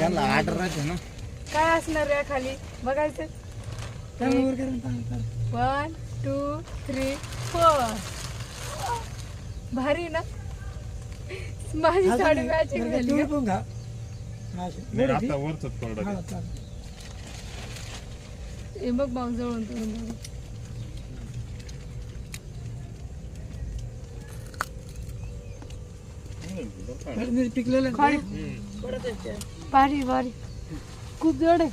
त्याला ऑर्डर राहते ना. काय असणार रे खाली? बघायचं. वन टू थ्री फोर भारी ना? माझी साडी मॅचिंग झाली का? नाही आता वरच पडलं हे बघ भाऊ जवळून बघ. पिकलेलं. भारी भारी. खूप जड आहे.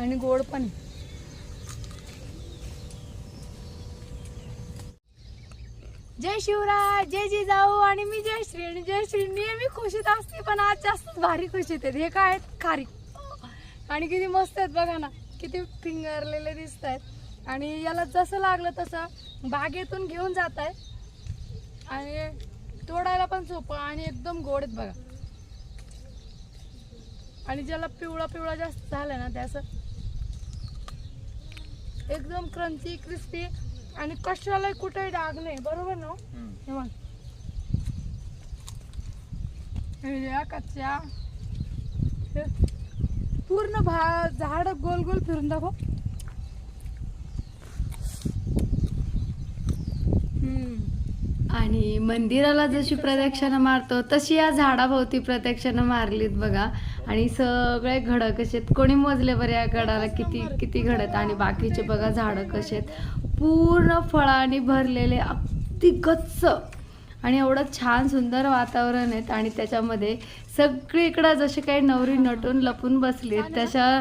आणि गोड पण आहे. जय शिवराज जय जिजाऊ आणि मी जय श्री आणि जय श्री नेहमी खुशीत असते पण आज जास्त भारी खुशीत आहेत. हे काय आहेत? खारी आणि किती मस्त आहेत बघा ना. किती फिंगरलेले दिसत आहेत. आणि याला जसं लागलं तसं बागेतून घेऊन जात आहे आणि तोडायला पण सोपं आणि एकदम गोड आहेत बघा. आणि ज्याला पिवळा पिवळा जास्त झाला ना त्याचं एकदम क्रंची क्रिस्पी आणि कशालाही कुठेही डाग नाही बरोबर ना हो? हे बघ. हिरव्या कच्च्या पूर्ण भा झाड गोल गोल फिरून दाखव आणि मंदिराला जशी प्रदक्षिणा मारतो तशी या झाडाभोवती प्रदक्षिणा मारलीत बघा आणि सगळे घडं कसे आहेत. कोणी मोजले बरं या गडाला किती किती घडत आणि बाकीचे बघा झाडं कसे आहेत. पूर्ण फळांनी भरलेले अगदी गच्च. आणि एवढं छान सुंदर वातावरण आहेत. आणि त्याच्यामध्ये सगळीकडं जसे काही नवरी नटून लपून बसली तशा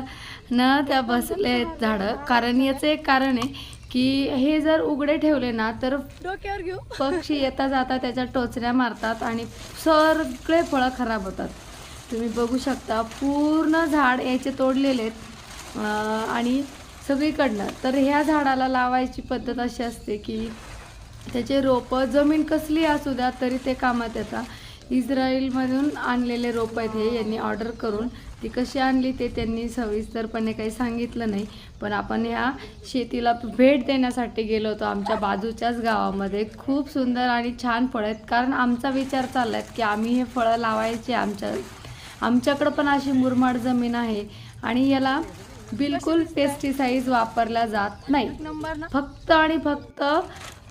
न त्या बसले आहेत झाडं. कारण याचं एक कारण आहे की हे जर उघडे ठेवले ना तर डोक्यावर घेऊ. पक्षी येता जाता त्याच्या टोचऱ्या मारतात आणि सगळे फळं खराब होतात. तुम्ही बघू शकता पूर्ण झाड याचे तोडलेले आहेत. आणि सगळीकडनं. तर ह्या झाडाला लावायची पद्धत अशी असते की त्याचे रोपं जमीन कसली असू द्या तरी ते कामात येतात. इस्रायलमधून आणलेले रोपं आहेत हे यांनी ऑर्डर करून ती कशी आणली ते त्यांनी सविस्तरपणे काही सांगितलं नाही. पण आपण ह्या शेतीला भेट देण्यासाठी गेलो होतो. आमच्या बाजूच्याच गावामध्ये खूप सुंदर आणि छान फळं आहेत. कारण आमचा विचार चालला आहे की आम्ही हे फळं लावायचे आमच्या आमच्याकडं पण अशी मुरमाड जमीन आहे आणि याला बिलकुल पेस्टिसाइड वापरल्या जात नाही. फक्त आणि फक्त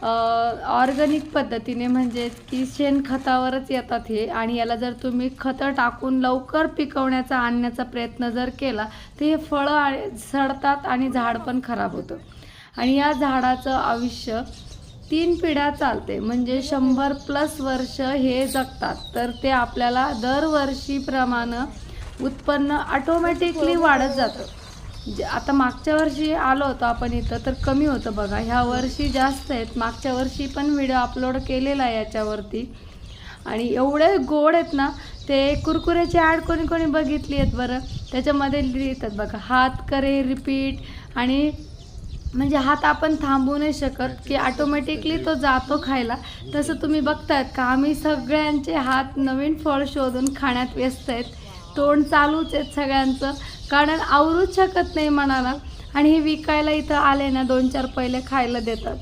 ऑर्गॅनिक पद्धतीने म्हणजे की शेणखतावरच येतात हे. आणि याला जर तुम्ही खतं टाकून लवकर पिकवण्याचा आणण्याचा प्रयत्न जर केला तर हे फळं आणि- सडतात आणि झाड पण खराब होतं. आणि या झाडाचं आयुष्य तीन पिढ्या चालते. म्हणजे शंभर प्लस वर्ष हे जगतात. तर ते आपल्याला दरवर्षीप्रमाणे उत्पन्न ऑटोमॅटिकली वाढत जातं. जे आता मागच्या वर्षी आलो होतो आपण इथं तर कमी होतं बघा. ह्या वर्षी जास्त आहेत. मागच्या वर्षी पण व्हिडिओ अपलोड केलेला आहे याच्यावरती. आणि एवढे गोड आहेत ना ते कुरकुऱ्याची ॲड कोणी कोणी बघितली आहेत बरं? त्याच्यामध्ये लिहितात बघा हात करे रिपीट आणि म्हणजे हात आपण थांबवू नाही शकत की ऑटोमॅटिकली तो जातो खायला. तसं तुम्ही बघतायत का आम्ही सगळ्यांचे हात नवीन फळ शोधून खाण्यात व्यस्त आहेत. तोंड चालूच आहेत सगळ्यांचं. कारण आवरूच शकत नाही मनाला. आणि हे विकायला इथं आले ना दोन चार पहिले खायला देतात.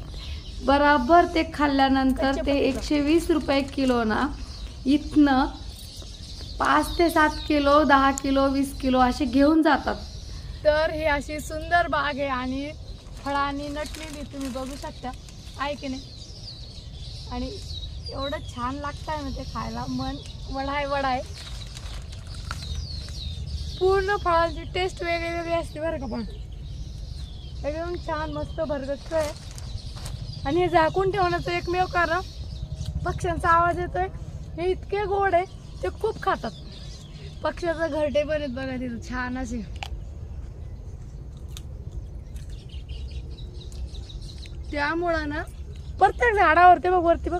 बराबर ते खाल्ल्यानंतर ते एकशे वीस रुपये किलो ना इथनं पाच ते सात किलो दहा किलो वीस किलो असे घेऊन जातात. तर ही अशी सुंदर बाग आहे आणि फळांनी नटलेली तुम्ही बघू शकता. आहे की नाही? आणि एवढं छान लागत आहे म्हणजे ना ते खायला. मन वडाय वडाय पूर्ण फळांची टेस्ट वेगळी वेगळी असते बरं का पण. एकदम छान मस्त भरगच्च आहे. आणि हे झाकून ठेवण्याचं एकमेव कारण पक्ष्यांचा आवाज येतोय. हे इतके गोड आहे ते खूप खातात. पक्ष्याचं घरटे पण आहेत बघा तिथं छान असे. त्यामुळं ना प्रत्येक झाडावरती बघ वरती बघ.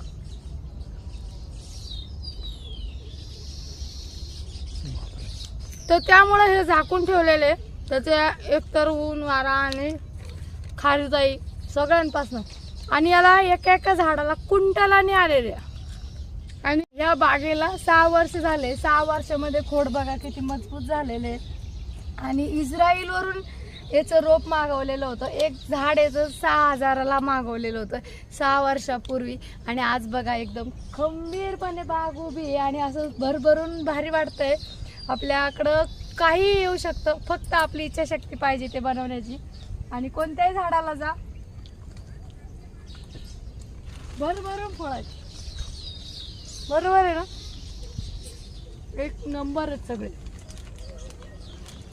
तर त्यामुळं हे झाकून ठेवलेले. त्याचे एकतर ऊन वारा आणि खारीजाई सगळ्यांपासून. आणि याला एका एका झाडाला कुंटलाने आलेले. आणि या बागेला सहा वर्ष झाले. सहा वर्षामध्ये खोड बघा किती मजबूत झालेले. आणि इस्रायलवरून याचं रोप मागवलेलं होतं. एक झाड याचं सहा हजाराला मागवलेलं होतं. सहा वर्षापूर्वी. आणि आज बघा एकदम खंबीरपणे बाग उभी आहे आणि असं भरभरून भारी वाटतंय. आपल्याकडं काही येऊ शकतं. फक्त आपली इच्छाशक्ती पाहिजे ते बनवण्याची. आणि कोणत्याही झाडाला जा. भरभरून फळाची. बरोबर आहे ना? एक नंबर आहेत सगळे.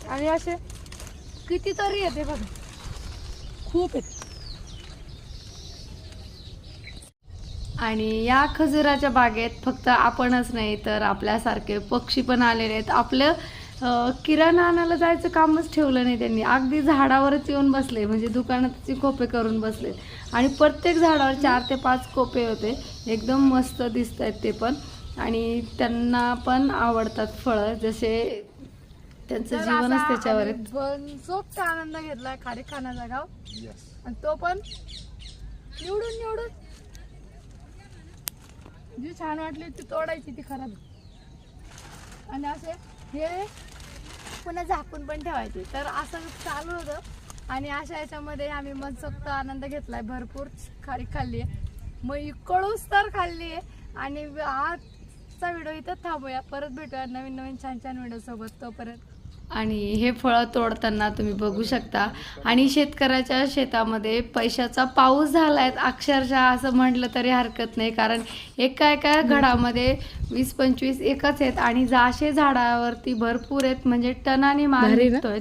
आणि असे कितीतरी येते बघा. खूप आहेत आणि या खजुराच्या बागेत फक्त आपणच नाही तर आपल्यासारखे पक्षी पण आलेले आहेत. आपलं किराणा आणायला जायचं कामच ठेवलं नाही त्यांनी. अगदी झाडावरच येऊन बसले म्हणजे दुकानातचे खोपे करून बसले. आणि प्रत्येक झाडावर चार ते पाच कोपे होते. एकदम मस्त दिसत आहेत ते पण. आणि त्यांना पण आवडतात फळं जसे त्यांचं जीवनच त्याच्यावर आहे. आनंद घेतला खारी खाण्याचा गाव. आणि तो पण निवडून निवडून. जी छान वाटली ती तोडायची ती खराब. आणि असे हे पुन्हा झाकून पण ठेवायचे. तर असं चालू होतं. आणि अशा याच्यामध्ये आम्ही मनसोक्त आनंद घेतलाय भरपूर. खारी खाल्ली आहे. मग इकडूच तर खाल्ली आहे. आणि आजचा व्हिडिओ इथं थांबूया. परत भेटूया नवीन नवीन छान छान व्हिडिओ सोबत तोपर्यंत आणि हे फळं तोडताना तुम्ही बघू शकता. आणि शेतकऱ्याच्या शेतामध्ये पैशाचा पाऊस झालाय. अक्षरशः असं म्हटलं तरी हरकत नाही. कारण एका एका घडामध्ये वीस पंचवीस एकच आहेत. आणि जाशे झाडावरती भरपूर आहेत. म्हणजे टनाने माल? निघतोय.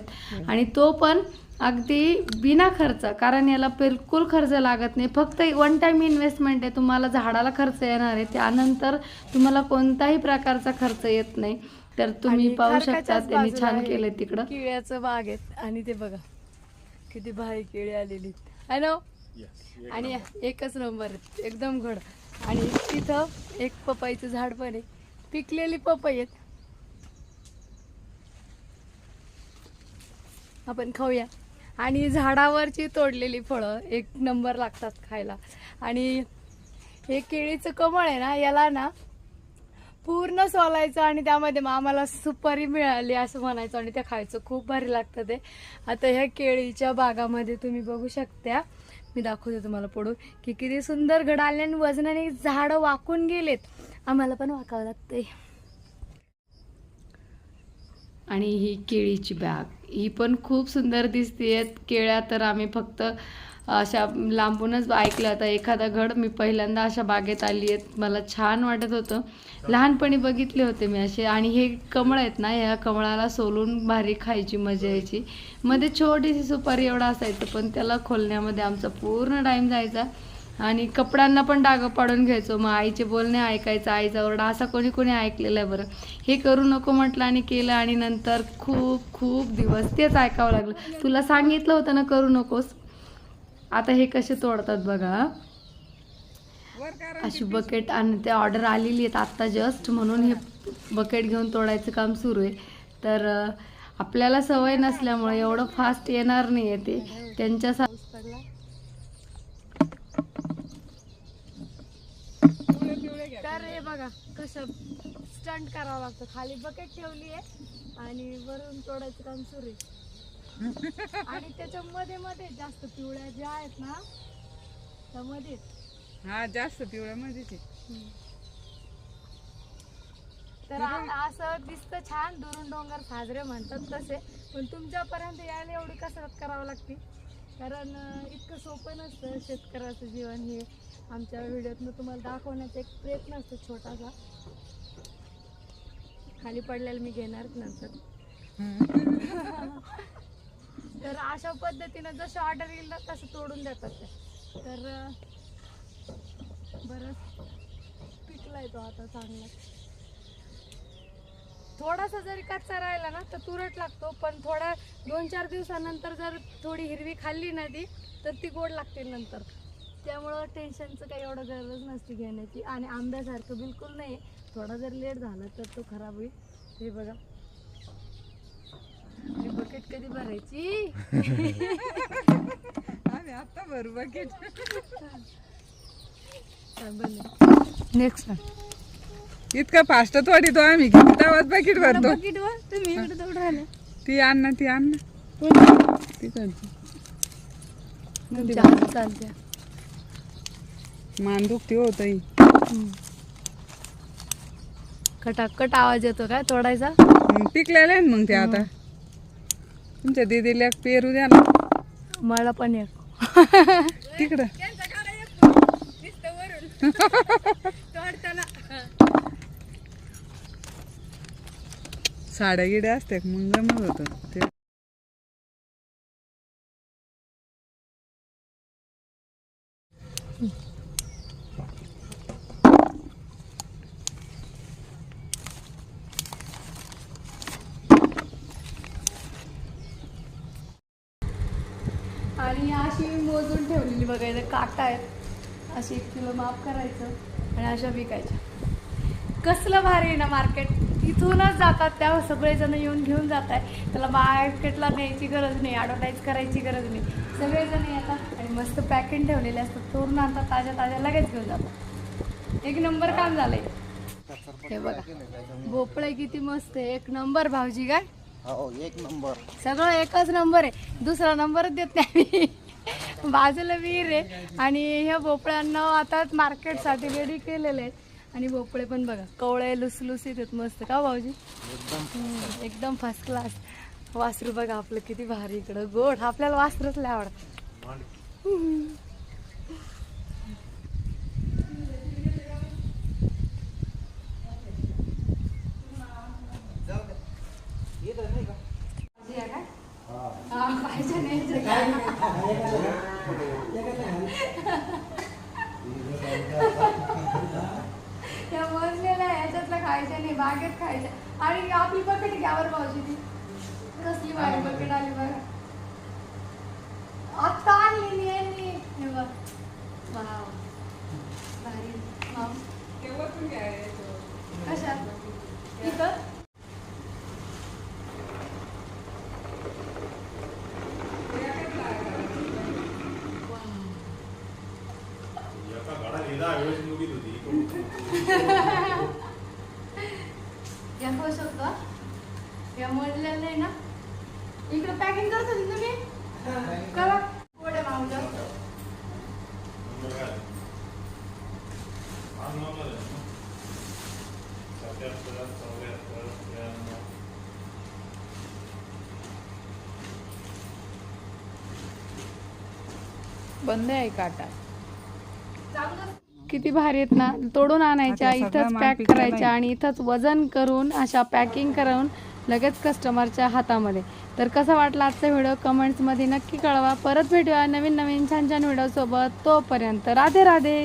आणि तो पण अगदी बिना खर्च. कारण याला बिलकुल खर्च लागत नाही. फक्त वन टाइम इन्व्हेस्टमेंट आहे. तुम्हाला झाडाला खर्च येणार आहे. त्यानंतर तुम्हाला कोणताही प्रकारचा खर्च येत नाही. तर तुम्ही आणि पाहू खारकाच्याच शकता त्यांनी बाजूला छान आहे. केलंय तिकडं. केळ्याचं बाग आहेत. आणि ते बघा किती भारी केळी आलेली Yes. आणि एकच नंबर आहेत. एकदम घड. आणि तिथं एक पपईचं झाड पण आहे. पिकलेली पपई आहेत. आपण खाऊया. आणि झाडावरची तोडलेली फळं एक नंबर लागतात खायला. आणि हे केळीचं कमळ आहे ना याला ना पूर्ण सोलायचं आणि त्यामध्ये मग आम्हाला सुपारी मिळाली असं म्हणायचं आणि ते खायचं. खूप भारी लागतं ते. आता ह्या केळीच्या बागामध्ये तुम्ही बघू शकता. मी दाखवते तुम्हाला पुढून. की किती सुंदर घडाले आणि वजनाने झाडं वाकून गेलेत. आम्हाला पण वाकावं लागतंय. आणि ही केळीची बॅग. ही पण खूप सुंदर दिसते केळ्या तर आम्ही फक्त अशा लांबूनच ऐकलं. होतं एखादा घड मी पहिल्यांदा अशा बागेत आली आहेत मला छान वाटत होतं. लहानपणी बघितले होते मी असे. आणि हे कमळ आहेत ना ह्या कमळाला सोलून भारी खायची मजा यायची. मध्ये छोटीशी सुपारी एवढा असायचं पण त्याला खोलण्यामध्ये आमचा पूर्ण टाईम जायचा. आणि कपड्यांना पण डागं पाडून घ्यायचो. मग आईचे बोलणे ऐकायचं आईचा ओरडा असा कोणी कोणी ऐकलेलं आहे बरं. हे करू नको म्हटलं आणि केलं आणि नंतर खूप खूप दिवस तेच ऐकावं लागलं. तुला सांगितलं होतं ना करू नकोस. आता हे कसे तोडतात बघा. अशी बकेट आणि ते ऑर्डर आलेली आहेत आत्ता जस्ट म्हणून हे बकेट घेऊन तोडायचं काम सुरू आहे. तर आपल्याला सवय नसल्यामुळे एवढं फास्ट येणार नाही आहे ते. त्यांच्या हे बघा कसं स्टंट करावं लागतं. खाली बकेट ठेवली आहे आणि वरून तोडायचं काम सुरू आहे. आणि त्याच्या मध्ये मध्ये जास्त पिवळ्या ज्या आहेत ना त्यामध्ये हा जास्त पिवळ्या मध्येच आहे. तर असं दिसतं छान दुरून डोंगर साजरे म्हणतात तसे. पण तुमच्यापर्यंत यायला एवढी कसरत करावी लागते? कारण अं, इतकं सोपं नसतं शेतकऱ्याचं जीवन हे. आमच्या व्हिडिओतनं तुम्हाला दाखवण्याचा एक प्रयत्न असतो छोटासा. खाली पडलेलं मी घेणार नंतर. तर अशा पद्धतीनं जसं ऑर्डर येईल ना तसं तोडून देतात ते. तर अं, बरंच पिकलाय तो आता चांगला. थोडासा जरी कच्चा राहिला ना तर तुरट लागतो. पण थोडा दोन चार दिवसानंतर जर थोडी हिरवी खाल्ली ना ती तर ती गोड लागते नंतर. त्यामुळं टेन्शनचं काही एवढं गरज नसते घेण्याची. आणि आंब्यासारखं बिलकुल नाही थोडा जर लेट झाला तर तो खराब होईल. हे बघा. बकेट कधी भरायची? आम्ही आता भरू बकेट नेक्स्ट इतकं फास्ट तोडीतो आम्ही की तेव्हाच बकेट भरतो. बकेट वर? तुम्ही इकडे तेवढं राहिले ती आण ना ती आण ना. ती करते. चालते मान दुखती हो ताई. खटाखट आवाज येतो काय तोडायचा? पिकलेले आहे मग ते आता. तुमच्या दीदीला एक पेरू द्या ना. मला पण एक. तिकडं. साड्या गिड्या असते मग जमत होतं. ते आणि अशी मोजून ठेवलेली बघा इथे काटा आहेत. अशी एक किलो माफ करायचं आणि अशा विकायच्या. कसलं भारी आहे ना मार्केट इथूनच जातात त्या सगळेजण येऊन घेऊन जात आहे त्याला मार्केटला न्यायची गरज नाही ॲडव्हर्टाईज करायची गरज नाही. सगळेजण येतात आणि मस्त पॅकिंग ठेवलेले असतात. तोरून आणतात ताज्या ताज्या लगेच घेऊन जातात. एक नंबर काम झालंय. हे बघा भोपळे किती मस्त आहे. एक नंबर भाऊजी काय? हो एक नंबर. सगळं एकच नंबर आहे. दुसरा नंबरच देत नाही बाजूला विहीर आहे. आणि ह्या भोपळ्यांना आता मार्केटसाठी रेडी केलेले आहेत आणि भोपळे पण बघा कवळे लुसलुसीत आहेत मस्त. का भाऊजी? एकदम फर्स्ट क्लास वासरू बघा आपलं किती भारी इकडं. गोड. आपल्याला वासरूच आवडतं. हा, पाहिजे नाही त्या मजलेल्या ह्याच्यातलं खायच्या नाही बागेत खायच्या आणि आपली बकेट घ्यावर पावशी ती कसली भारी बकेट आली बघा आत्ता आणली मी यांनी हे बघ. वाव. भारी. वाव. कशात? इथं? एका घडा लिहिला वेळेस मुगीत होती. या खुश होतं या मोडलेलं नाही ना? इकडे पॅकिंग करत होती तुम्ही? करा. मावलं हा बंद आहे काटा किती भारी आहेत ना. तोडून आणायच्या इथंच पॅक करायच्या आणि इथंच वजन करून अशा पॅकिंग करून लगेच कस्टमरच्या हातामध्ये. तर कसा वाटला आजचा व्हिडिओ कमेंट्समध्ये नक्की कळवा. परत भेटूया नवीन नवीन छान छान व्हिडिओसोबत तोपर्यंत राधे राधे